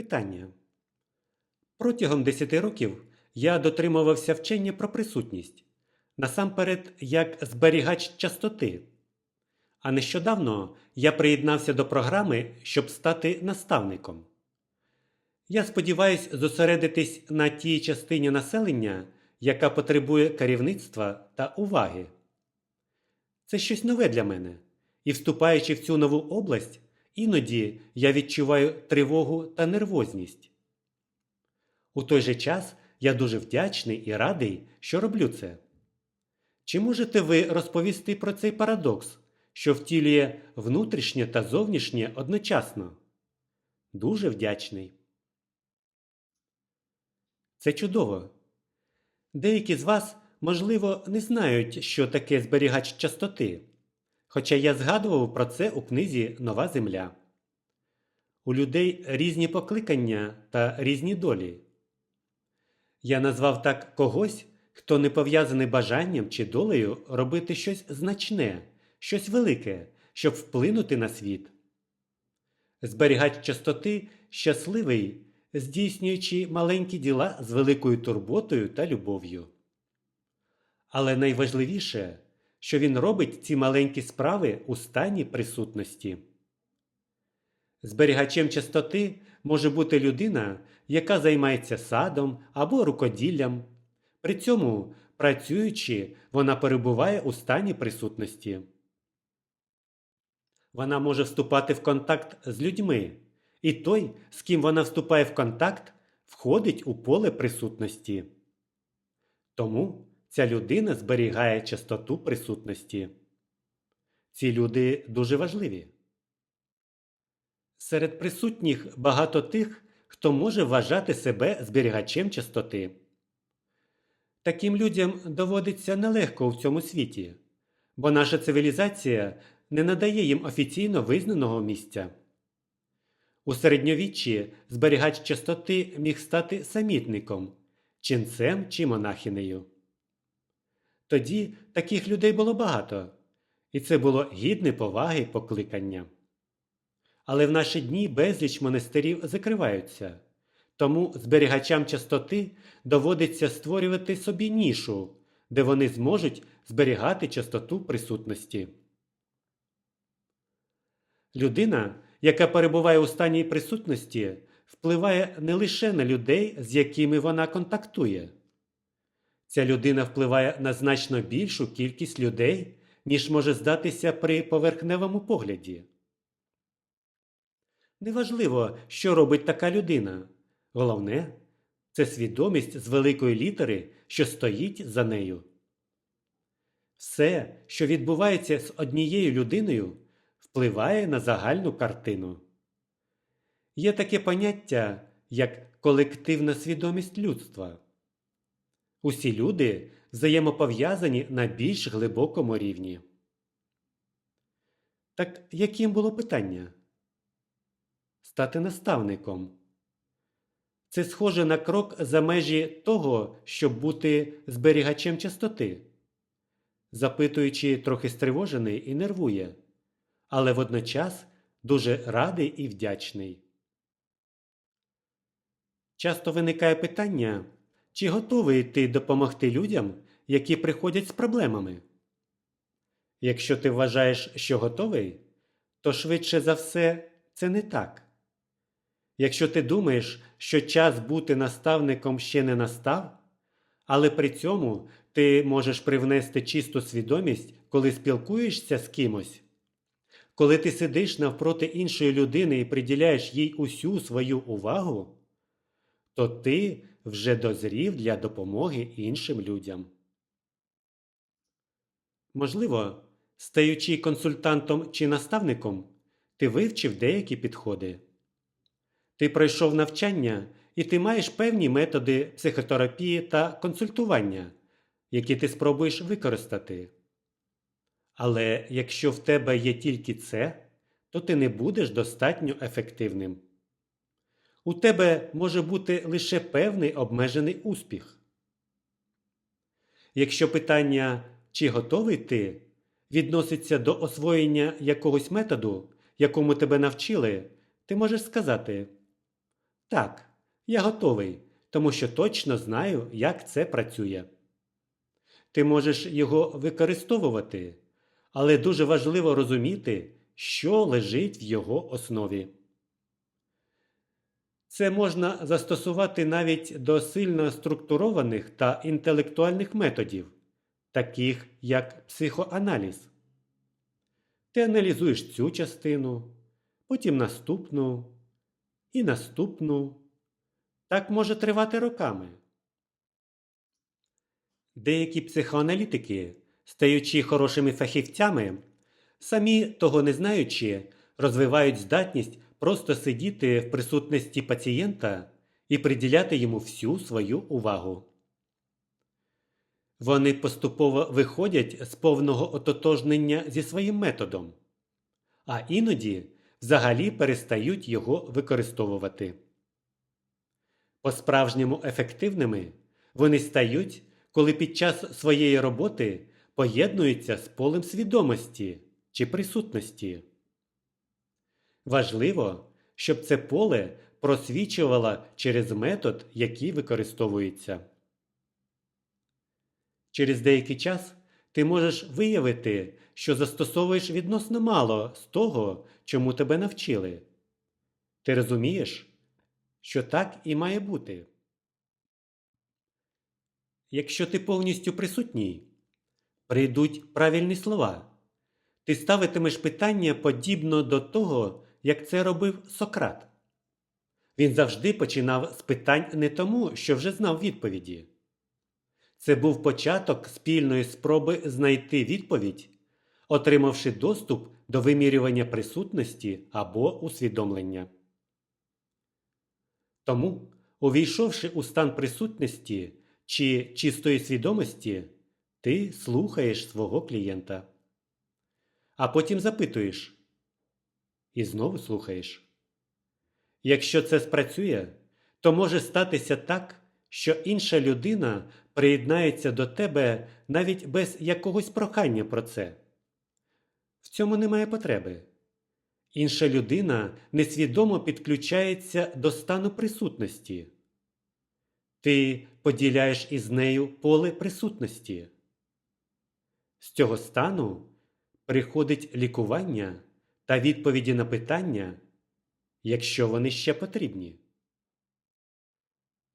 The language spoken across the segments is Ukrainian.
Питання. Протягом 10 років я дотримувався вчення про присутність, насамперед як зберігач частоти. А нещодавно я приєднався до програми, щоб стати наставником. Я сподіваюся зосередитись на тій частині населення, яка потребує керівництва та уваги. Це щось нове для мене, і вступаючи в цю нову область, іноді я відчуваю тривогу та нервозність. У той же час я дуже вдячний і радий, що роблю це. Чи можете ви розповісти про цей парадокс, що втілює внутрішнє та зовнішнє одночасно? Дуже вдячний. Це чудово. Деякі з вас, можливо, не знають, що таке зберігач частоти, хоча я згадував про це у книзі Нова Земля. У людей різні покликання та різні долі. Я назвав так когось, хто не пов'язаний бажанням чи долею робити щось значне, щось велике, щоб вплинути на світ. Зберігач частоти щасливий, здійснюючи маленькі діла з великою турботою та любов'ю. Але найважливіше, що він робить ці маленькі справи у стані присутності. Зберігачем частоти може бути людина, яка займається садом або рукоділлям. При цьому, працюючи, вона перебуває у стані присутності. Вона може вступати в контакт з людьми, і той, з ким вона вступає в контакт, входить у поле присутності. Тому ця людина зберігає частоту присутності. Ці люди дуже важливі. Серед присутніх багато тих, хто може вважати себе зберігачем частоти. Таким людям доводиться нелегко у цьому світі, бо наша цивілізація не надає їм офіційно визнаного місця. У середньовіччі зберігач частоти міг стати самітником, ченцем чи монахинею. Тоді таких людей було багато, і це було гідне поваги покликання. Але в наші дні безліч монастирів закриваються, тому зберігачам частоти доводиться створювати собі нішу, де вони зможуть зберігати частоту присутності. Людина, яка перебуває у стані присутності, впливає не лише на людей, з якими вона контактує. Ця людина впливає на значно більшу кількість людей, ніж може здатися при поверхневому погляді. Неважливо, що робить така людина. Головне це свідомість з великої літери, що стоїть за нею. Все, що відбувається з однією людиною, впливає на загальну картину. Є таке поняття, як колективна свідомість людства. Усі люди взаємопов'язані на більш глибокому рівні. Так яким було питання? Стати наставником. Це схоже на крок за межі того, щоб бути зберігачем частоти. Запитуючи, трохи стривожений і нервує, але водночас дуже радий і вдячний. Часто виникає питання, чи готовий ти допомогти людям, які приходять з проблемами? Якщо ти вважаєш, що готовий, то швидше за все це не так. Якщо ти думаєш, що час бути наставником ще не настав, але при цьому ти можеш привнести чисту свідомість, коли спілкуєшся з кимось, коли ти сидиш навпроти іншої людини і приділяєш їй усю свою увагу, то ти вже дозрів для допомоги іншим людям. Можливо, стаючи консультантом чи наставником, ти вивчив деякі підходи. Ти пройшов навчання і ти маєш певні методи психотерапії та консультування, які ти спробуєш використати. Але якщо в тебе є тільки це, то ти не будеш достатньо ефективним. У тебе може бути лише певний обмежений успіх. Якщо питання, чи готовий ти, відноситься до освоєння якогось методу, якому тебе навчили, ти можеш сказати Так, я готовий, тому що точно знаю, як це працює. Ти можеш його використовувати, але дуже важливо розуміти, що лежить в його основі. Це можна застосувати навіть до сильно структурованих та інтелектуальних методів, таких як психоаналіз. Ти аналізуєш цю частину, потім наступну і наступну. Так може тривати роками. Деякі психоаналітики, стаючи хорошими фахівцями, самі того не знаючи, розвивають здатність просто сидіти в присутності пацієнта і приділяти йому всю свою увагу. Вони поступово виходять з повного ототожнення зі своїм методом, а іноді взагалі перестають його використовувати. По-справжньому ефективними вони стають, коли під час своєї роботи поєднуються з полем свідомості чи присутності. Важливо, щоб це поле просвічувало через метод, який використовується. Через деякий час ти можеш виявити, що застосовуєш відносно мало з того, чому тебе навчили. Ти розумієш, що так і має бути. Якщо ти повністю присутній, прийдуть правильні слова. Ти ставитимеш питання подібно до того, як це робив Сократ. Він завжди починав з питань не тому, що вже знав відповіді. Це був початок спільної спроби знайти відповідь, отримавши доступ до вимірювання присутності або усвідомлення. Тому, увійшовши у стан присутності чи чистої свідомості, ти слухаєш свого клієнта. А потім запитуєш і знову слухаєш. Якщо це спрацює, то може статися так, що інша людина приєднається до тебе навіть без якогось прохання про це. В цьому немає потреби. Інша людина несвідомо підключається до стану присутності. Ти поділяєш із нею поле присутності. З цього стану приходить лікування та відповіді на питання, якщо вони ще потрібні.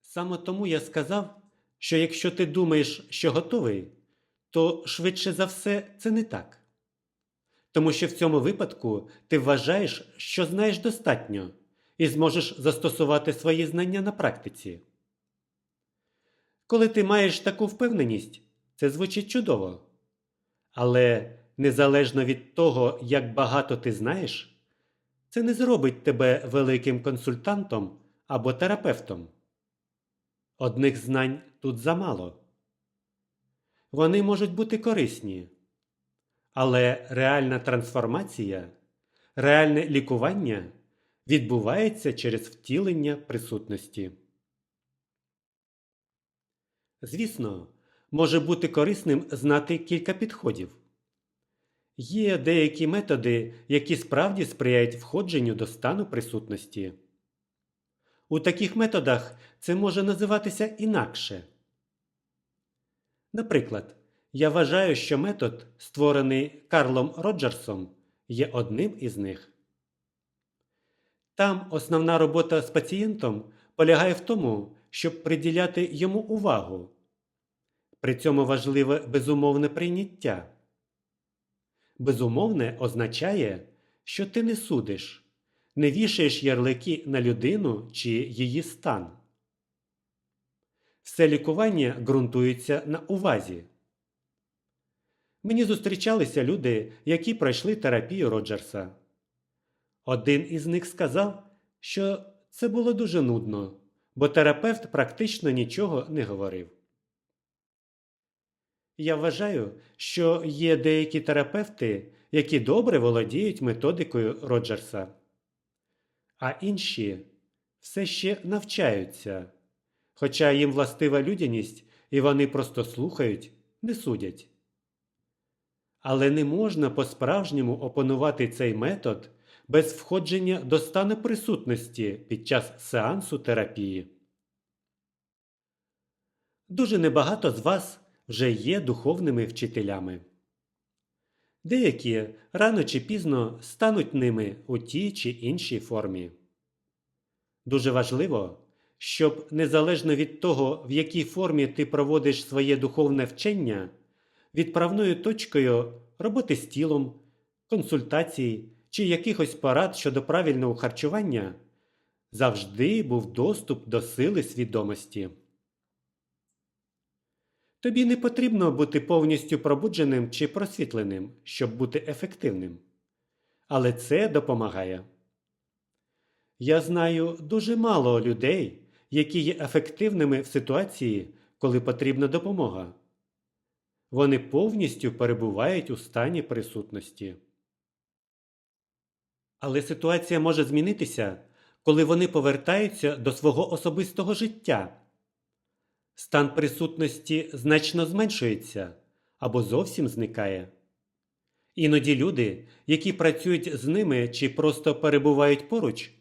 Саме тому я сказав, що якщо ти думаєш, що готовий, то швидше за все це не так. Тому що в цьому випадку ти вважаєш, що знаєш достатньо і зможеш застосувати свої знання на практиці. Коли ти маєш таку впевненість, це звучить чудово. Але незалежно від того, як багато ти знаєш, це не зробить тебе великим консультантом або терапевтом. Одних знань тут замало. Вони можуть бути корисні, але реальна трансформація, реальне лікування відбувається через втілення присутності. Звісно, може бути корисним знати кілька підходів. Є деякі методи, які справді сприяють входженню до стану присутності. У таких методах це може називатися інакше. Наприклад, я вважаю, що метод, створений Карлом Роджерсом, є одним із них. Там основна робота з пацієнтом полягає в тому, щоб приділяти йому увагу. При цьому важливе безумовне прийняття. Безумовне означає, що ти не судиш, не вішаєш ярлики на людину чи її стан. Все лікування ґрунтується на увазі. Мені зустрічалися люди, які пройшли терапію Роджерса. Один із них сказав, що це було дуже нудно, бо терапевт практично нічого не говорив. Я вважаю, що є деякі терапевти, які добре володіють методикою Роджерса, а інші все ще навчаються, хоча їм властива людяність і вони просто слухають, не судять. Але не можна по-справжньому опанувати цей метод, без входження до стану присутності під час сеансу терапії. Дуже небагато з вас вже є духовними вчителями. Деякі рано чи пізно стануть ними у тій чи іншій формі. Дуже важливо, щоб незалежно від того, в якій формі ти проводиш своє духовне вчення, відправною точкою роботи з тілом, консультацій чи якихось порад щодо правильного харчування завжди був доступ до сили свідомості. Тобі не потрібно бути повністю пробудженим чи просвітленим, щоб бути ефективним. Але це допомагає. Я знаю дуже мало людей, які є ефективними в ситуації, коли потрібна допомога. Вони повністю перебувають у стані присутності. Але ситуація може змінитися, коли вони повертаються до свого особистого життя. Стан присутності значно зменшується або зовсім зникає. Іноді люди, які працюють з ними чи просто перебувають поруч,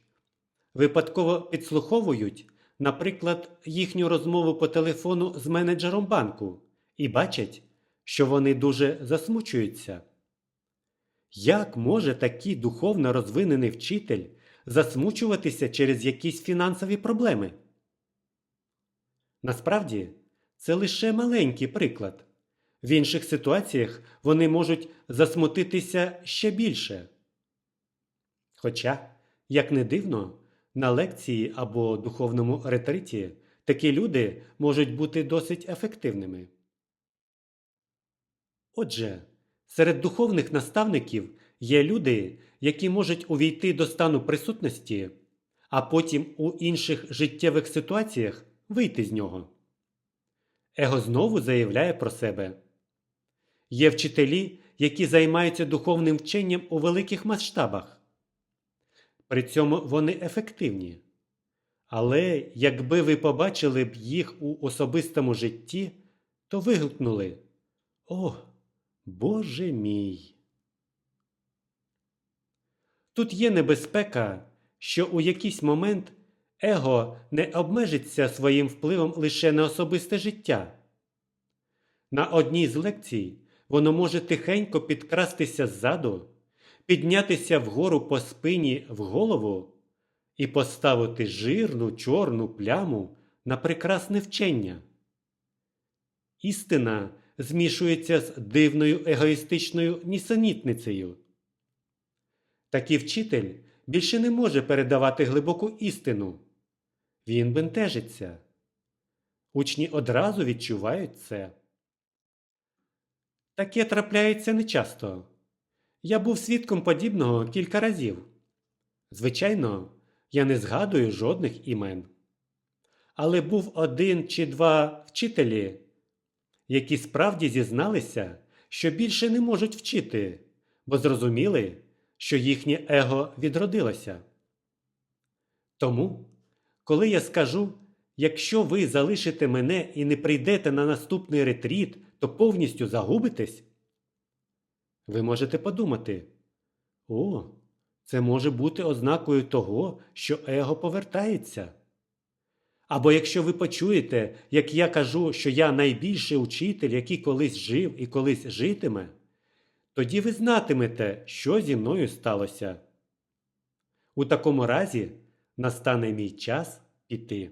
випадково підслуховують, наприклад, їхню розмову по телефону з менеджером банку і бачать, що вони дуже засмучуються. Як може такий духовно розвинений вчитель засмучуватися через якісь фінансові проблеми? Насправді, це лише маленький приклад. В інших ситуаціях вони можуть засмутитися ще більше. Хоча, як не дивно, на лекції або духовному ретриті такі люди можуть бути досить ефективними. Отже, серед духовних наставників є люди, які можуть увійти до стану присутності, а потім у інших життєвих ситуаціях вийти з нього. Его знову заявляє про себе. Є вчителі, які займаються духовним вченням у великих масштабах. При цьому вони ефективні. Але якби ви побачили б їх у особистому житті, то вигукнули О, Боже мій! Тут є небезпека, що у якийсь момент его не обмежиться своїм впливом лише на особисте життя. На одній з лекцій воно може тихенько підкрастися ззаду, піднятися вгору по спині в голову і поставити жирну чорну пляму на прекрасне вчення. Істина змішується з дивною егоїстичною нісенітницею. Такий вчитель більше не може передавати глибоку істину. Він бентежиться. Учні одразу відчувають це. Таке трапляється нечасто. Я був свідком подібного кілька разів. Звичайно, я не згадую жодних імен. Але був один чи два вчителі, які справді зізналися, що більше не можуть вчити, бо зрозуміли, що їхнє его відродилося. Тому, коли я скажу, якщо ви залишите мене і не прийдете на наступний ретріт, то повністю загубитесь, ви можете подумати: о, це може бути ознакою того, що его повертається. Або якщо ви почуєте, як я кажу, що я найбільший учитель, який колись жив і колись житиме, тоді ви знатимете, що зі мною сталося. У такому разі настане мій час піти.